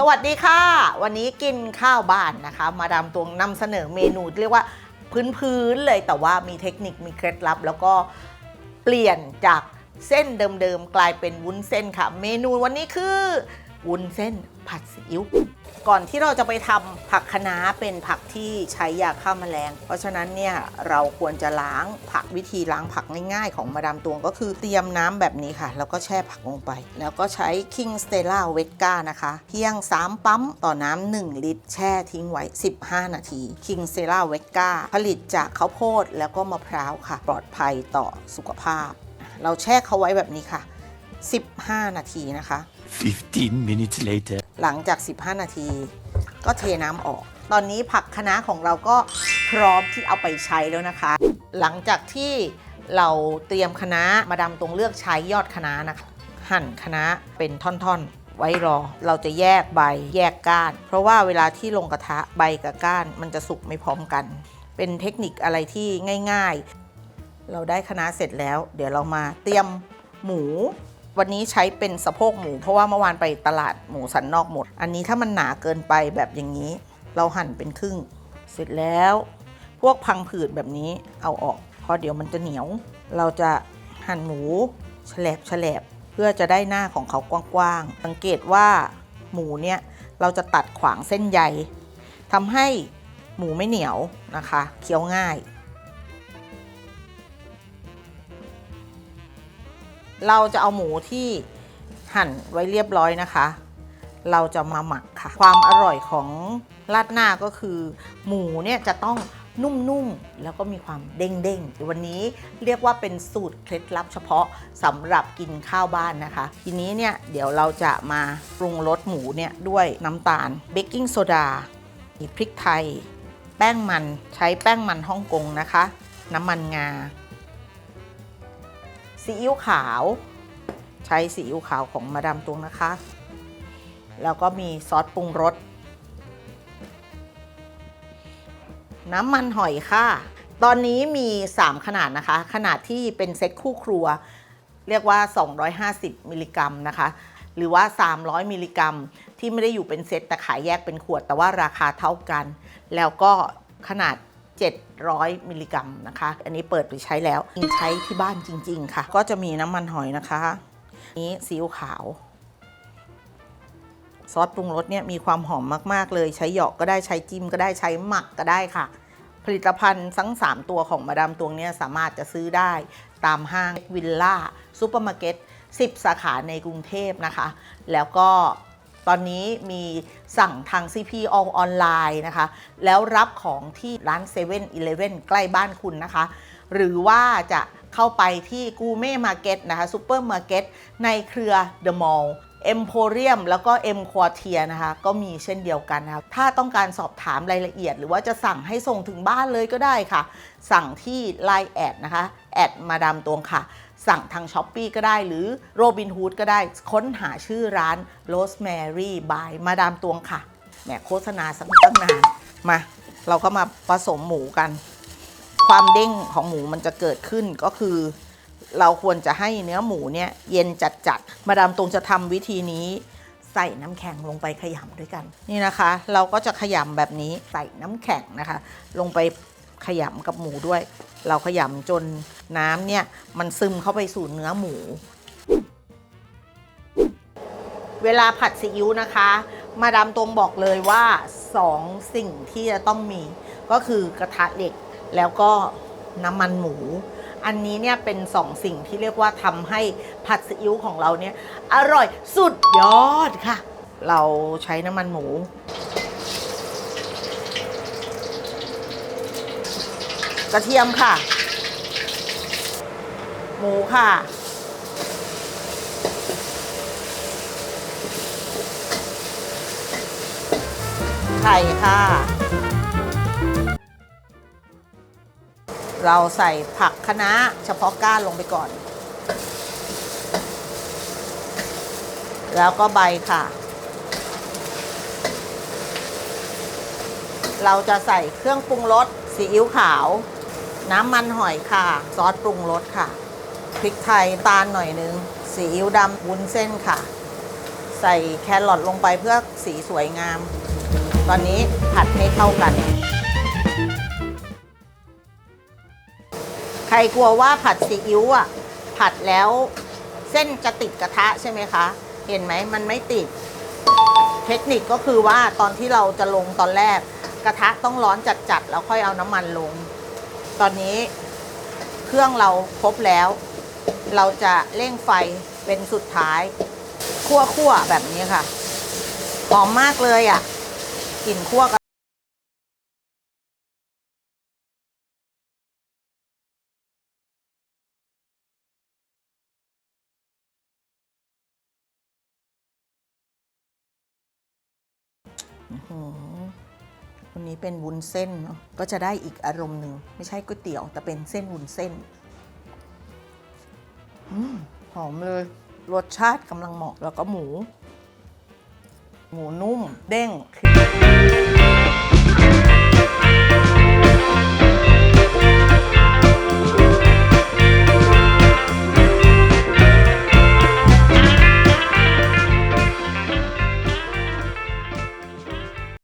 สวัสดีค่ะ วันนี้กินข้าวบ้านนะคะ มาดามตวงนำเสนอเมนูเรียกว่าพื้นๆเลยแต่ว่ามีเทคนิคมีเคล็ดลับ แล้วก็เปลี่ยนจากเส้นเดิมๆกลายเป็นวุ้นเส้นค่ะ เมนูวันนี้คือวุ้นเส้นผัดซีอิ๊ว ก่อนที่เราจะไปทำผักคะน้าเป็นผักที่ใช้ยาฆ่าแมลง เพราะฉะนั้นเนี่ยเราควรจะล้างผักวิธีล้างผักง่ายๆ ของมาดามตวงก็คือเตรียมน้ำแบบนี้ค่ะ แล้วก็แช่ผักลงไป แล้วก็ใช้ King Stella v e d g a นะคะ เพียง 3 ปั๊มต่อน้ำ1ลิตร แช่ทิ้งไว้ 15 นาที King Stella v e d g a ผลิตจากข้าวโพดแล้วก็มะพร้าวค่ะ ปลอดภัยต่อสุขภาพ เราแช่เขาไว้แบบนี้ค่ะ 15 นาทีนะคะ 15 minutes later. หลังจาก 15 นาที ก็เทน้ำออก ตอนนี้ผักคะน้าของเราก็พร้อมที่เอาไปใช้แล้วนะคะ หลังจากที่เราเตรียมคะน้ามาดามตรงเลือกใช้ยอดคะน้านะคะ หั่นคะน้าเป็นท่อนๆ ไว้รอ เราจะแยกใบแยกก้าน เพราะว่าเวลาที่ลงกระทะใบกับก้านมันจะสุกไม่พร้อมกัน เป็นเทคนิคอะไรที่ง่าย ๆ เราได้คะน้าเสร็จแล้ว เดี๋ยวเรามาเตรียมหมู วันนี้ใช้เป็นสะโพกหมู เพราะว่าเมื่อวานไปตลาดหมูสันนอกหมด อันนี้ถ้ามันหนาเกินไปแบบอย่างนี้ เราหั่นเป็นครึ่ง เสร็จแล้ว พวกพังผืดแบบนี้เอาออกเพราะเดี๋ยวมันจะเหนียว เราจะหั่นหมูแฉลบแฉลบเพื่อจะได้หน้าของเขากว้างๆ สังเกตว่าหมูเนี่ยเราจะตัดขวางเส้นใยทำให้หมูไม่เหนียวนะคะ เคี้ยวง่าย เราจะเอาหมูที่หั่นไว้เรียบร้อยนะคะ เราจะมาหมักค่ะ ความอร่อยของราดหน้าก็คือ หมูเนี่ยจะต้องนุ่มๆ แล้วก็มีความเด้งๆ วันนี้เรียกว่าเป็นสูตรเคล็ดลับเฉพาะสำหรับกินข้าวบ้านนะคะ ทีนี้เนี่ยเดี๋ยวเราจะมาปรุงรสหมูเนี่ยด้วยน้ำตาลเบกกิ้งโซดาพริกไทย แป้งมันใช้แป้งมันฮ่องกงนะคะ น้ำมันงา ซีอิ๊วขาว ใช้ซีอิ๊วขาวของมาดามตวงนะคะ แล้วก็มีซอสปรุงรส น้ำมันหอยค่ะ ตอนนี้มี 3 ขนาดนะคะ ขนาดที่เป็นเซ็ตคู่ครัว เรียกว่า 250 มิลลิกรัมนะคะ หรือว่า 300 มิลลิกรัม ที่ไม่ได้อยู่เป็นเซตแต่ขายแยกเป็นขวดแต่ว่าราคาเท่ากัน แล้วก็ขนาด 700 มิลลิกรัมนะคะ อันนี้เปิดไปใช้แล้วใช้ที่บ้านจริง ๆ ค่ะ ก็จะมีน้ำมันหอยนะคะ นี้ซีอิ๊วขาว ซอสปรุงรสเนี่ยมีความหอมมาก ๆ เลย ใช้หยอกก็ได้ใช้จิ้มก็ได้ใช้หมักก็ได้ค่ะ ผลิตภัณฑ์ทั้ง 3 ตัวของมาดามตวงเนี่ยสามารถจะซื้อได้ตามห้างวิลล่าซูเปอร์มาร์เก็ต10 สาขาในกรุงเทพนะคะ แล้วก็ ตอนนี้มีสั่งทาง CP All ออนไลน์นะคะ แล้วรับของที่ร้าน7 e เ e ่ e อใกล้บ้านคุณนะคะ หรือว่าจะเข้าไปที่กูเม่มาร์เก็ตนะคะซูเปอร์มาร์เก็ตในเครือเดอะมอล เอ็มโพเรียมแล้วก็เอ็มควอเทียนะคะ ก็มีเช่นเดียวกันนะคะถ้าต้องการสอบถามรายละเอียด หรือว่าจะสั่งให้ส่งถึงบ้านเลยก็ได้ค่ะ สั่งที่ Line แอดนะคะแอดมาดามตวงค่ะ สั่งทาง s h อ p e e ก็ได้หรือ Robin Hood ก็ได้ ค้นหาชื่อร้าน Rosemary by มาดามตวงค่ะแหมโฆษณาสักตั้งนานมา เราก็มาผสมหมูกัน ความเด้งของหมูมันจะเกิดขึ้นก็คือ เราควรจะให้เนื้อหมูเนี่ยเย็นจัดๆ มาดามตรงจะทำวิธีนี้ ใส่น้ำแข็งลงไปขยำด้วยกัน นี่นะคะ เราก็จะขยำแบบนี้ใส่น้ำแข็งนะคะ ลงไปขยำกับหมูด้วย เราขยำจนน้ำเนี่ยมันซึมเข้าไปสู่เนื้อหมู เวลาผัดซีอิ๊วนะคะ มาดามตรงบอกเลยว่า2สิ่งที่จะต้องมี ก็คือกระทะเหล็กแล้วก็น้ำมันหมู อันนี้เนี่ยเป็น2สิ่งที่เรียกว่าทำให้ผัดซีอิ๊วของเราเนี่ยอร่อยสุดยอดค่ะ เราใช้น้ำมันหมู กระเทียมค่ะ หมูค่ะไข่ค่ะ เราใส่ผักคะน้าเฉพาะก้านลงไปก่อน แล้วก็ใบค่ะ เราจะใส่เครื่องปรุงรสซีอิ๊วขาว น้ำมันหอยค่ะ ซอสปรุงรสค่ะพริกไทยตาลหน่อยนึงซีอิ๊วดำวุ้นเส้นค่ะ ใส่แครอทลงไปเพื่อสีสวยงาม ตอนนี้ผัดให้เข้ากัน รกลัวว่าผัดซีอิ๊วอะผัดแล้วเส้นจะติดกระทะใช่ไหมคะ เห็นไหมมันไม่ติด เทคนิคก็คือว่าตอนที่เราจะลงตอนแรก กระทะต้องร้อนจัดๆแล้วค่อยเอาน้ำมันลง ตอนนี้เครื่องเราครบแล้ว เราจะเร่งไฟเป็นสุดท้ายคั่วๆแบบนี้ค่ะหอมมากเลยอะกลิ่นคั่ว วันนี้เป็นวุ้นเส้นเนาะก็จะได้อีกอารมณ์หนึ่งไม่ใช่ก๋วยเตี๋ยว แต่เป็นเส้นวุ้นเส้นอหอมเลย รสชาติกำลังเหมาะแล้วก็หมู หมูนุ่ม เด้ง